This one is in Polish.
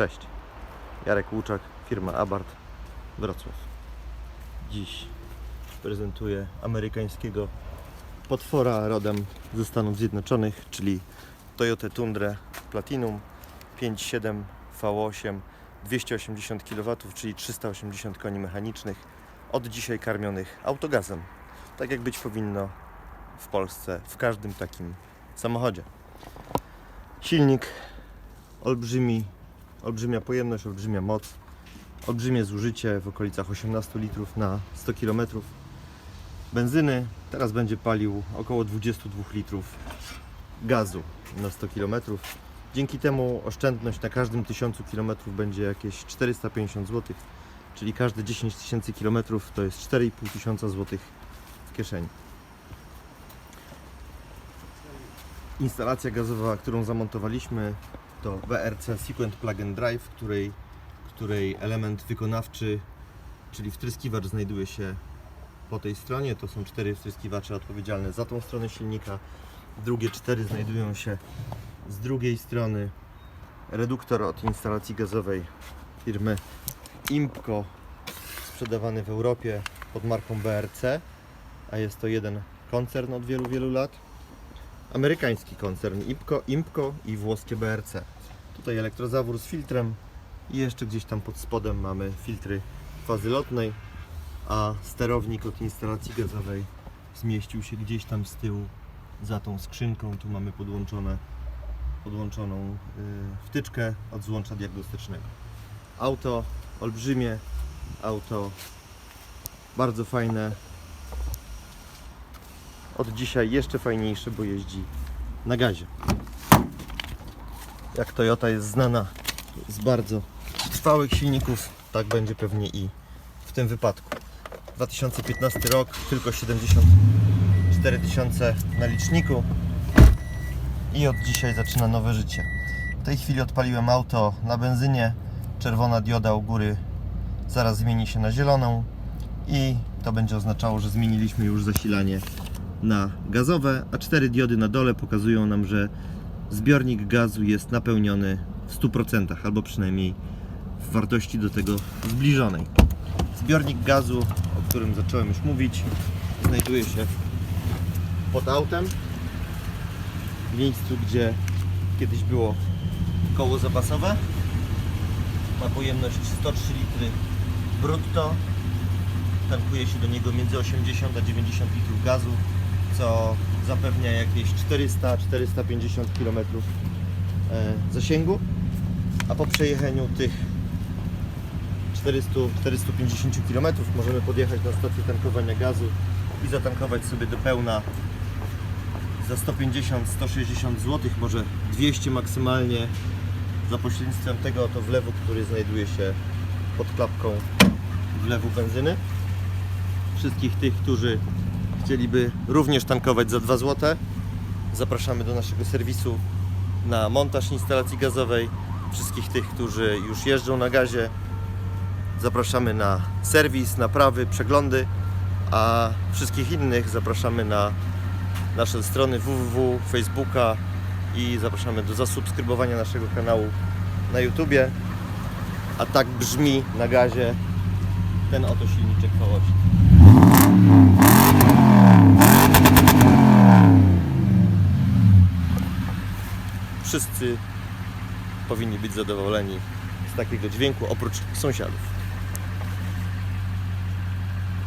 Cześć. Jarek Łuczak, firma Abart, Wrocław. Dziś prezentuję amerykańskiego potwora rodem ze Stanów Zjednoczonych, czyli Toyota Tundra Platinum 5.7 V8 280 kW, czyli 380 koni mechanicznych, od dzisiaj karmionych autogazem. Tak jak być powinno w Polsce, w każdym takim samochodzie. Silnik olbrzymi, olbrzymia pojemność, olbrzymia moc, olbrzymie zużycie w okolicach 18 litrów na 100 km benzyny. Teraz będzie palił około 22 litrów gazu na 100 km. Dzięki temu oszczędność na każdym 1000 km będzie jakieś 450 zł, czyli każde 10 tysięcy km to jest 4,5 tysiąca złotych w kieszeni. Instalacja gazowa, którą zamontowaliśmy to WRC Sequent Plug and Drive, której, której element wykonawczy, czyli wtryskiwacz znajduje się po tej stronie. To są cztery wtryskiwacze odpowiedzialne za tą stronę silnika. Drugie cztery znajdują się z drugiej strony. Reduktor od instalacji gazowej firmy Impco, sprzedawany w Europie pod marką BRC, a jest to jeden koncern od wielu, wielu lat amerykański koncern Impco, Impco i włoskie BRC. Tutaj elektrozawór z filtrem i jeszcze gdzieś tam pod spodem mamy filtry fazy lotnej, a sterownik od instalacji gazowej zmieścił się gdzieś tam z tyłu za tą skrzynką. Tu mamy podłączone, podłączoną yy, wtyczkę od złącza diagnostycznego. Auto olbrzymie, auto bardzo fajne, od dzisiaj jeszcze fajniejsze, bo jeździ na gazie. Jak Toyota jest znana z bardzo trwałych silników, tak będzie pewnie i w tym wypadku. 2015 rok, tylko 74 tysiące na liczniku i od dzisiaj zaczyna nowe życie. W tej chwili odpaliłem auto na benzynie, czerwona dioda u góry zaraz zmieni się na zieloną i to będzie oznaczało, że zmieniliśmy już zasilanie na gazowe, a cztery diody na dole pokazują nam, że zbiornik gazu jest napełniony w 100%, albo przynajmniej w wartości do tego zbliżonej. Zbiornik gazu, o którym zacząłem już mówić, znajduje się pod autem, w miejscu, gdzie kiedyś było koło zapasowe. Ma pojemność 103 litry brutto. Tankuje się do niego między 80 a 90 litrów gazu co zapewnia jakieś 400-450 km e, zasięgu, a po przejechaniu tych 400-450 km możemy podjechać na stację tankowania gazu i zatankować sobie do pełna za 150-160 zł, może 200 maksymalnie za pośrednictwem tego oto wlewu, który znajduje się pod klapką wlewu benzyny. Wszystkich tych, którzy chcieliby również tankować za 2 zł, zapraszamy do naszego serwisu na montaż instalacji gazowej. Wszystkich tych, którzy już jeżdżą na gazie, zapraszamy na serwis, naprawy, przeglądy, a wszystkich innych zapraszamy na nasze strony www, Facebooka i zapraszamy do zasubskrybowania naszego kanału na YouTubie. A tak brzmi na gazie ten oto silniczek V8. Wszyscy powinni być zadowoleni z takiego dźwięku, oprócz sąsiadów.